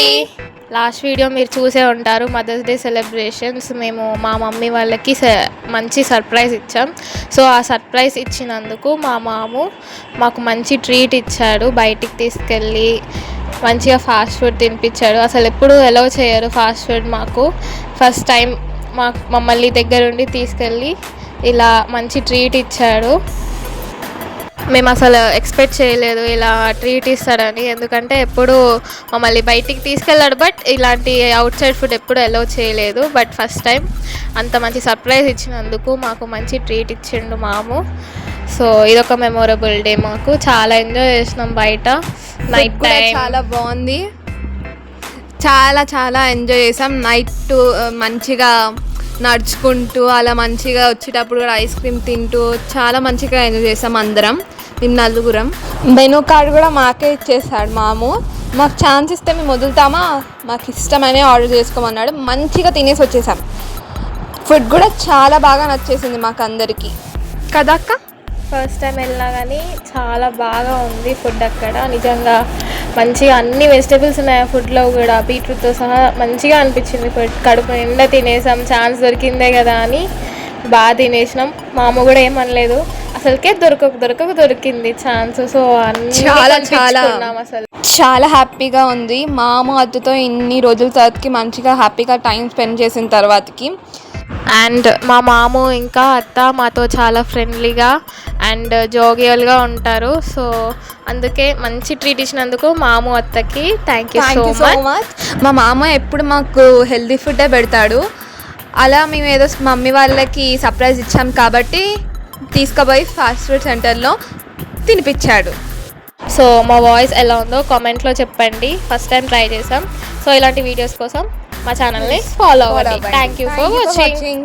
అండి last video మీరు చూసే ఉంటారు. Mother's day celebrations. మేము మా మమ్మీ వాళ్ళకి స- మంచి సర్ప్రైజ్ ఇచ్చాం. సో ఆ సర్ప్రైజ్ ఇచ్చినందుకు మా మాము మాకు మంచి ట్రీట్ ఇచ్చాడు. బయటికి తీసుకెళ్ళి మంచిగా ఫాస్ట్ ఫుడ్ తినిపించాడు. అసలు ఎప్పుడు ఎలవ్ చేయరు ఫాస్ట్ ఫుడ్ మాకు. ఫస్ట్ టైం మా మమ్మల్ని దగ్గరుండి తీసుకెళ్ళి ఇలా మంచి ట్రీట్ ఇచ్చాడు. మేము అసలు ఎక్స్పెక్ట్ చేయలేదు ఇలా ట్రీట్ ఇస్తాడని ఎందుకంటే ఎప్పుడు మమ్మల్ని బయటికి తీసుకెళ్ళాడు బట్ ఇలాంటి అవుట్ సైడ్ ఫుడ్ ఎప్పుడు అలౌ చేయలేదు. బట్ ఫస్ట్ టైం అంత మంచి సర్ప్రైజ్ ఇచ్చినందుకు మాకు మంచి ట్రీట్ ఇచ్చిండు మాము. సో ఇదొక మెమొరబుల్ డే మాకు. చాలా ఎంజాయ్ చేసినాం బయట. నైట్ టైం చాలా బాగుంది. చాలా చాలా ఎంజాయ్ చేసాం. నైట్ మంచిగా నడుచుకుంటూ అలా మంచిగా వచ్చేటప్పుడు కూడా ఐస్ క్రీమ్ తింటూ చాలా మంచిగా ఎంజాయ్ చేసాం అందరం మేము నలుగురం. మెనూ కార్డ్ కూడా మాకే ఇచ్చేసాడు మాము. మాకు ఛాన్స్ ఇస్తే మేము వదులుతామా? మాకు ఇష్టమైన ఆర్డర్ చేసుకోమన్నాడు. మంచిగా తినేసి వచ్చేసాం. ఫుడ్ కూడా చాలా బాగా నచ్చేసింది మాకు అందరికీ కదా అక్క? ఫస్ట్ టైం వెళ్ళినా కానీ చాలా బాగా ఉంది ఫుడ్ అక్కడ. నిజంగా మంచిగా అన్ని వెజిటేబుల్స్ ఉన్నాయి ఆ ఫుడ్లో కూడా? బీట్రూట్తో సహా మంచిగా అనిపించింది ఫుడ్. కడుపు నిండా తినేసాం ఛాన్స్ దొరికిందే కదా అని బాగా తినేసినాం. మా అమ్మ కూడా ఏమనలేదు అసలుకే దొరకక దొరకక దొరికింది ఛాన్స్. సో అన్ని చాలా, చాలా. అసలు. చాలా హ్యాపీగా ఉంది. మామ అత్తతో ఇన్ని రోజుల తర్వాతకి మంచిగా హ్యాపీగా టైం స్పెండ్ చేసిన తర్వాతకి. అండ్ మా మాము ఇంకా అత్త మాతో చాలా ఫ్రెండ్లీగా అండ్ జోగియల్గా ఉంటారు. సో అందుకే మంచి ట్రీట్ ఇచ్చినందుకు మాము అత్తకి థ్యాంక్ యూ సో మచ్ మా మామ ఎప్పుడు మాకు హెల్దీ ఫుడ్డే పెడతాడు. అలా మేము ఏదో మమ్మీ వాళ్ళకి సర్ప్రైజ్ ఇచ్చాం కాబట్టి తీసుకుపోయి ఫాస్ట్ ఫుడ్ సెంటర్లో తినిపించాడు. సో మా వాయిస్ ఎలా ఉందో కామెంట్లో చెప్పండి. ఫస్ట్ టైం ట్రై చేసాం. సో ఇలాంటి వీడియోస్ కోసం మా ఛానల్ని ఫాలో అవ్వండి. Thank you for watching